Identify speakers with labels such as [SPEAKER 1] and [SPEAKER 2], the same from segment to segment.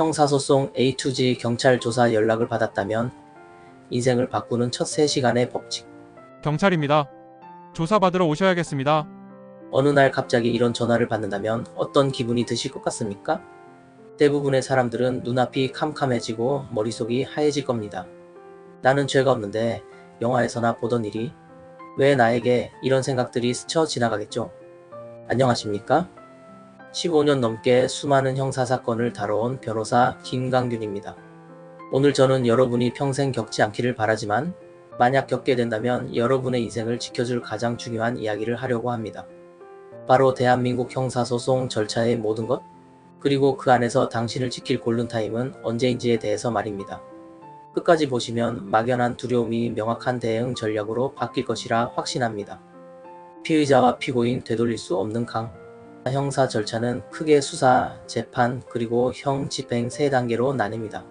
[SPEAKER 1] 형사소송 A2G 경찰 조사 연락을 받았다면 인생을 바꾸는 첫 3시간의 법칙.
[SPEAKER 2] 경찰입니다. 조사받으러 오셔야겠습니다.
[SPEAKER 1] 어느 날 갑자기 이런 전화를 받는다면 어떤 기분이 드실 것 같습니까? 대부분의 사람들은 눈앞이 캄캄해지고 머릿속이 하얘질 겁니다. 나는 죄가 없는데 영화에서나 보던 일이 왜 나에게 이런 생각들이 스쳐 지나가겠죠? 안녕하십니까? 15년 넘게 수많은 형사사건을 다뤄온 변호사 김강균입니다. 오늘 저는 여러분이 평생 겪지 않기를 바라지만 만약 겪게 된다면 여러분의 인생을 지켜줄 가장 중요한 이야기를 하려고 합니다. 바로 대한민국 형사소송 절차의 모든 것, 그리고 그 안에서 당신을 지킬 골든타임은 언제인지에 대해서 말입니다. 끝까지 보시면 막연한 두려움이 명확한 대응 전략으로 바뀔 것이라 확신합니다. 피의자와 피고인 되돌릴 수 없는 강. 형사 절차는 크게 수사, 재판, 그리고 형 집행 세 단계로 나뉩니다.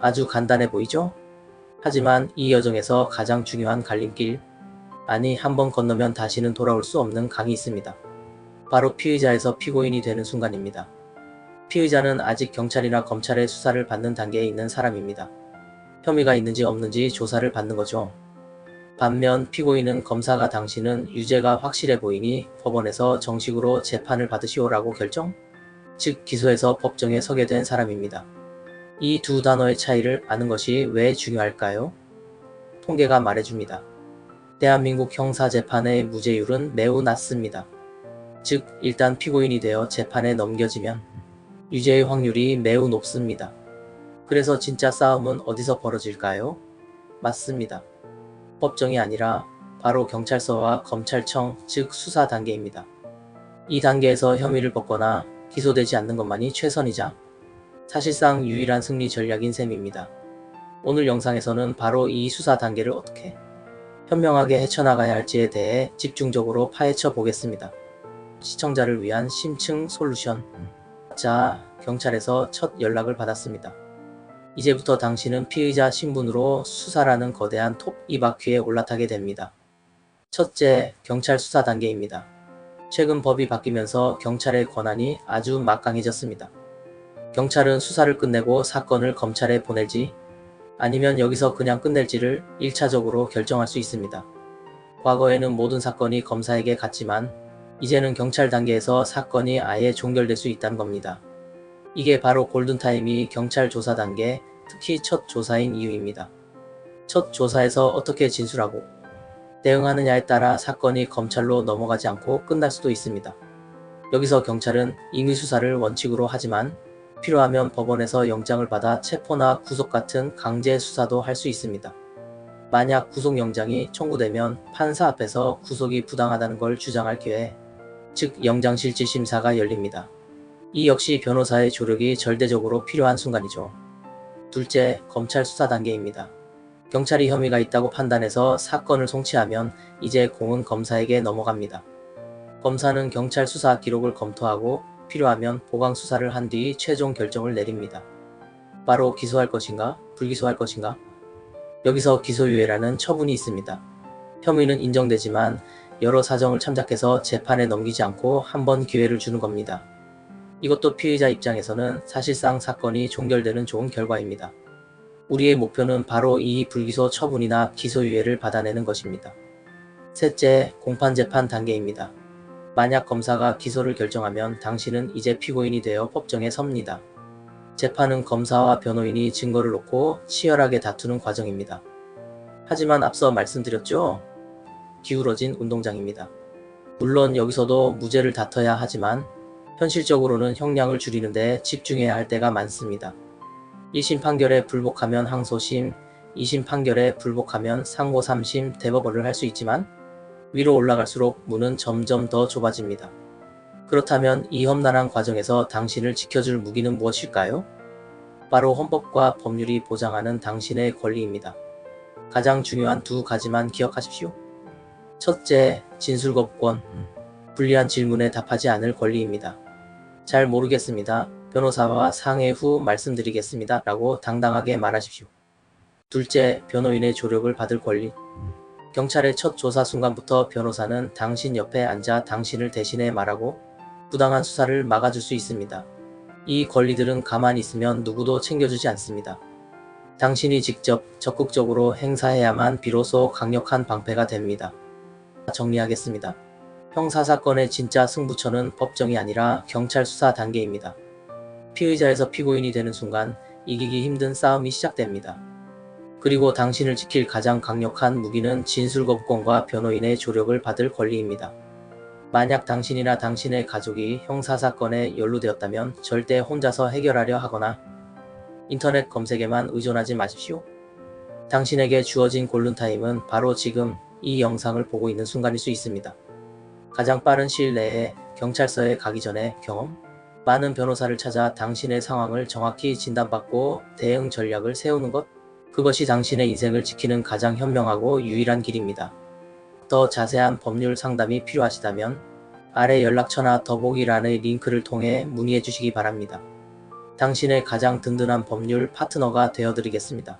[SPEAKER 1] 아주 간단해 보이죠? 하지만 이 여정에서 가장 중요한 갈림길, 아니 한 번 건너면 다시는 돌아올 수 없는 강이 있습니다. 바로 피의자에서 피고인이 되는 순간입니다. 피의자는 아직 경찰이나 검찰의 수사를 받는 단계에 있는 사람입니다. 혐의가 있는지 없는지 조사를 받는 거죠. 반면 피고인은 검사가 당신은 유죄가 확실해 보이니 법원에서 정식으로 재판을 받으시오라고 결정? 즉 기소해서 법정에 서게 된 사람입니다. 이 두 단어의 차이를 아는 것이 왜 중요할까요? 통계가 말해줍니다. 대한민국 형사재판의 무죄율은 매우 낮습니다. 즉 일단 피고인이 되어 재판에 넘겨지면 유죄의 확률이 매우 높습니다. 그래서 진짜 싸움은 어디서 벌어질까요? 맞습니다. 법정이 아니라 바로 경찰서와 검찰청, 즉 수사 단계입니다. 이 단계에서 혐의를 벗거나 기소되지 않는 것만이 최선이자 사실상 유일한 승리 전략인 셈입니다. 오늘 영상에서는 바로 이 수사 단계를 어떻게 현명하게 헤쳐나가야 할지에 대해 집중적으로 파헤쳐 보겠습니다. 시청자를 위한 심층 솔루션. 자, 경찰에서 첫 연락을 받았습니다. 이제부터 당신은 피의자 신분으로 수사라는 거대한 톱이 바퀴에 올라타게 됩니다. 첫째, 경찰 수사 단계입니다. 최근 법이 바뀌면서 경찰의 권한이 아주 막강해졌습니다. 경찰은 수사를 끝내고 사건을 검찰에 보낼지 아니면 여기서 그냥 끝낼지를 1차적으로 결정할 수 있습니다. 과거에는 모든 사건이 검사에게 갔지만 이제는 경찰 단계에서 사건이 아예 종결될 수 있다는 겁니다. 이게 바로 골든타임이 경찰 조사 단계, 특히 첫 조사인 이유입니다. 첫 조사에서 어떻게 진술하고 대응하느냐에 따라 사건이 검찰로 넘어가지 않고 끝날 수도 있습니다. 여기서 경찰은 임의 수사를 원칙으로 하지만 필요하면 법원에서 영장을 받아 체포나 구속 같은 강제 수사도 할 수 있습니다. 만약 구속영장이 청구되면 판사 앞에서 구속이 부당하다는 걸 주장할 기회, 즉 영장실질심사가 열립니다. 이 역시 변호사의 조력이 절대적으로 필요한 순간이죠. 둘째, 검찰 수사 단계입니다. 경찰이 혐의가 있다고 판단해서 사건을 송치하면 이제 공은 검사에게 넘어갑니다. 검사는 경찰 수사 기록을 검토하고 필요하면 보강 수사를 한 뒤 최종 결정을 내립니다. 바로 기소할 것인가, 불기소할 것인가? 여기서 기소유예라는 처분이 있습니다. 혐의는 인정되지만 여러 사정을 참작해서 재판에 넘기지 않고 한 번 기회를 주는 겁니다. 이것도 피의자 입장에서는 사실상 사건이 종결되는 좋은 결과입니다. 우리의 목표는 바로 이 불기소 처분이나 기소유예를 받아내는 것입니다. 셋째, 공판 재판 단계입니다. 만약 검사가 기소를 결정하면 당신은 이제 피고인이 되어 법정에 섭니다. 재판은 검사와 변호인이 증거를 놓고 치열하게 다투는 과정입니다. 하지만 앞서 말씀드렸죠? 기울어진 운동장입니다. 물론 여기서도 무죄를 다퉈야 하지만 현실적으로는 형량을 줄이는데 집중해야 할 때가 많습니다. 1심 판결에 불복하면 항소심, 2심 판결에 불복하면 상고 3심 대법원을 할 수 있지만 위로 올라갈수록 문은 점점 더 좁아집니다. 그렇다면 이 험난한 과정에서 당신을 지켜줄 무기는 무엇일까요? 바로 헌법과 법률이 보장하는 당신의 권리입니다. 가장 중요한 두 가지만 기억하십시오. 첫째, 진술거부권. 불리한 질문에 답하지 않을 권리입니다. 잘 모르겠습니다. 변호사와 상해 후 말씀드리겠습니다. 라고 당당하게 말하십시오. 둘째, 변호인의 조력을 받을 권리. 경찰의 첫 조사 순간부터 변호사는 당신 옆에 앉아 당신을 대신해 말하고 부당한 수사를 막아줄 수 있습니다. 이 권리들은 가만히 있으면 누구도 챙겨주지 않습니다. 당신이 직접 적극적으로 행사해야만 비로소 강력한 방패가 됩니다. 정리하겠습니다. 형사 사건의 진짜 승부처는 법정이 아니라 경찰 수사 단계입니다. 피의자에서 피고인이 되는 순간 이기기 힘든 싸움이 시작됩니다. 그리고 당신을 지킬 가장 강력한 무기는 진술 거부권과 변호인의 조력을 받을 권리입니다. 만약 당신이나 당신의 가족이 형사사건에 연루되었다면 절대 혼자서 해결하려 하거나 인터넷 검색에만 의존하지 마십시오. 당신에게 주어진 골든타임은 바로 지금 이 영상을 보고 있는 순간일 수 있습니다. 가장 빠른 시일 내에 경찰서에 가기 전에 경험, 많은 변호사를 찾아 당신의 상황을 정확히 진단받고 대응 전략을 세우는 것, 그것이 당신의 인생을 지키는 가장 현명하고 유일한 길입니다. 더 자세한 법률 상담이 필요하시다면 아래 연락처나 더보기란의 링크를 통해 문의해 주시기 바랍니다. 당신의 가장 든든한 법률 파트너가 되어드리겠습니다.